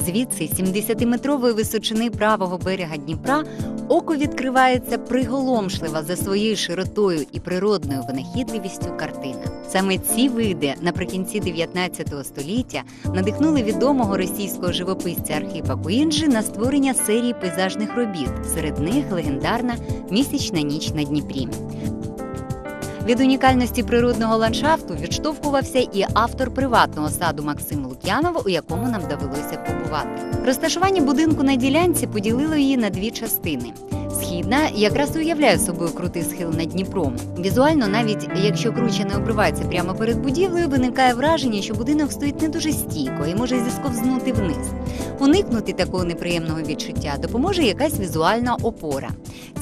Звідси, 70-метрової височини правого берега Дніпра, око відкривається приголомшлива за своєю широтою і природною винахідливістю картина. Саме ці види наприкінці 19 століття надихнули відомого російського живописця Архіпа Куінджі на створення серії пейзажних робіт. Серед них легендарна місячна ніч на Дніпрі. Від унікальності природного ландшафту відштовхувався і автор приватного саду Максим Лук'янов, у якому нам довелося побувати. Розташування будинку на ділянці поділило її на дві частини. Східна якраз уявляє собою крутий схил над Дніпром. Візуально, навіть якщо круче не обривається прямо перед будівлею, виникає враження, що будинок стоїть не дуже стійко і може зісковзнути вниз. Уникнути такого неприємного відчуття допоможе якась візуальна опора.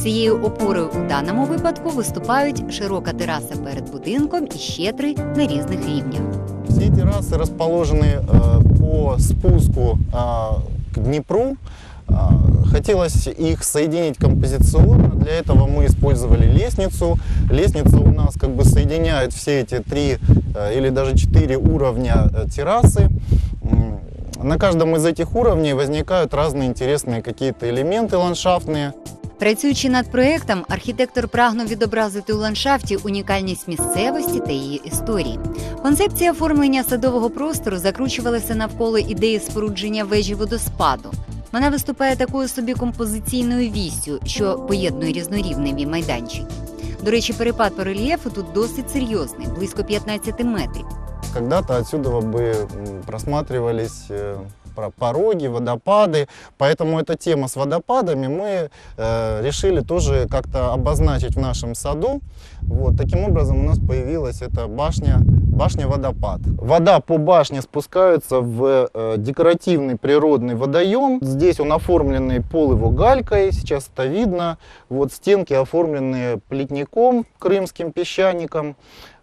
Цією опорою у даному випадку виступають широка тераса перед будинком і ще три на різних рівнях. Все террасы расположены э, по спуску э, к Днепру. Э, Хотелось их соединить композиционно. Для этого мы использовали лестницу. Лестница у нас как бы соединяет все эти три э, или даже четыре уровня э, террасы. М, На каждом из этих уровней возникают разные интересные какие-то элементы ландшафтные. Працюючи над проектом, архітектор прагнув відобразити у ландшафті унікальність місцевості та її історії. Концепція оформлення садового простору закручувалася навколо ідеї спорудження вежі водоспаду. Вона виступає такою собі композиційною вістю, що поєднує різнорівневі майданчики. До речі, перепад по рельєфу тут досить серйозний, близько 15 метрів. Когда-то отсюда бы просматривались э, про- пороги, водопады. Поэтому эта тема с водопадами мы э, решили тоже как-то обозначить в нашем саду. Вот, таким образом у нас появилась эта башня, башня-водопад. Вода по башне спускается в э, декоративный природный водоем. Здесь он оформленный пол его галькой, сейчас это видно. Вот стенки оформлены плетником, крымским песчаником.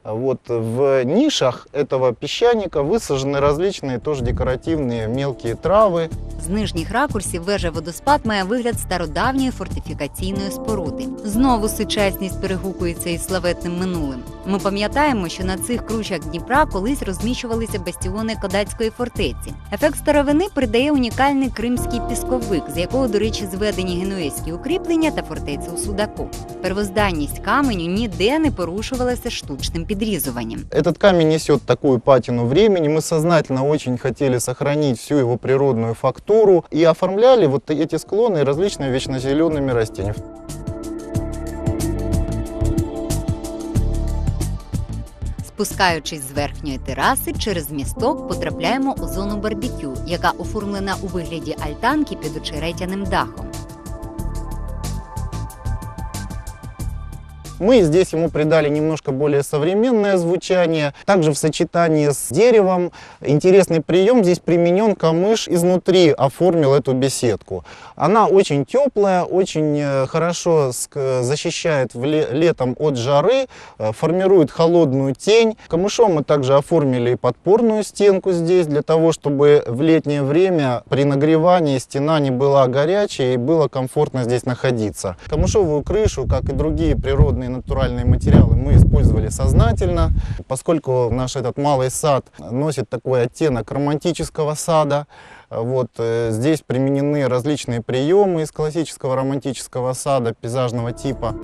Вот в нишах этого песчаника высажены различные тоже декоративные мелкие травы. З нижніх ракурсів вежа водоспад має вигляд стародавньої фортифікаційної споруди. Знову сучасність перегукується із славетним минулим. Ми пам'ятаємо, що на цих кручах Дніпра колись розміщувалися бастіони Кодацької фортеці. Ефект старовини придає унікальний кримський пісковик, з якого, до речі, зведені генуезькі укріплення та фортеця у Судаку. Первозданність каменю ніде не порушувалася штучним підрізуванням. Этот камень несет такую патину времени. Мы сознательно очень хотели сохранить всю его природную фактуру и оформляли вот эти склоны различными вечнозелеными растениями. Спускаючись з верхньої тераси, через місток потрапляємо у зону барбекю, яка оформлена у вигляді альтанки під очеретяним дахом. Мы здесь ему придали немножко более современное звучание. Также в сочетании с деревом интересный прием здесь применен. Камыш изнутри оформил эту беседку. Она очень теплая, очень э, хорошо защищает летом от жары, э, формирует холодную тень. Камышом мы также оформили подпорную стенку здесь, для того, чтобы в летнее время при нагревании стена не была горячей и было комфортно здесь находиться. Камышовую крышу, как и другие природные натуральные материалы, мы использовали сознательно, поскольку наш этот малый сад носит такой оттенок романтического сада. Вот, э, здесь применены различные приемы из классического романтического сада пейзажного типа.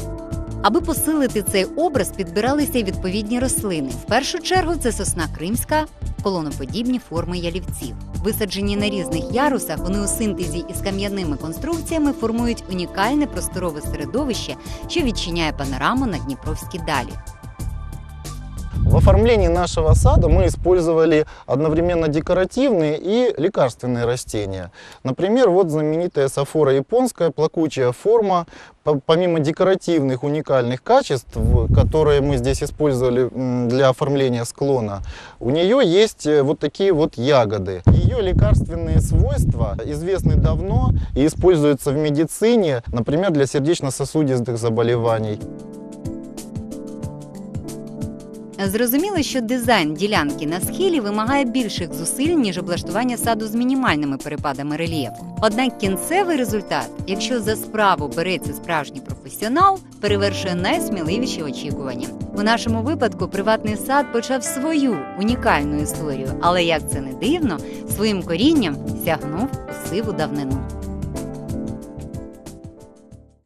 Аби посилити цей образ, підбиралися й відповідні рослини. В першу чергу це сосна кримська, колоноподібні форми ялівців. Висаджені на різних ярусах, вони у синтезі із кам'яними конструкціями формують унікальне просторове середовище, що відчиняє панораму на Дніпровські далі. В оформлении нашего сада мы использовали одновременно декоративные и лекарственные растения. Например, вот знаменитая сафора японская, плакучая форма. По- Помимо декоративных уникальных качеств, которые мы здесь использовали для оформления склона, у нее есть э, вот такие вот ягоды. Ее лекарственные свойства известны давно и используются в медицине, например, для сердечно-сосудистых заболеваний. Зрозуміло, що дизайн ділянки на схилі вимагає більших зусиль, ніж облаштування саду з мінімальними перепадами рельєфу. Однак кінцевий результат, якщо за справу береться справжній професіонал, перевершує найсміливіші очікування. У нашому випадку приватний сад почав свою унікальну історію, але як це не дивно, своїм корінням сягнув сиву давнину.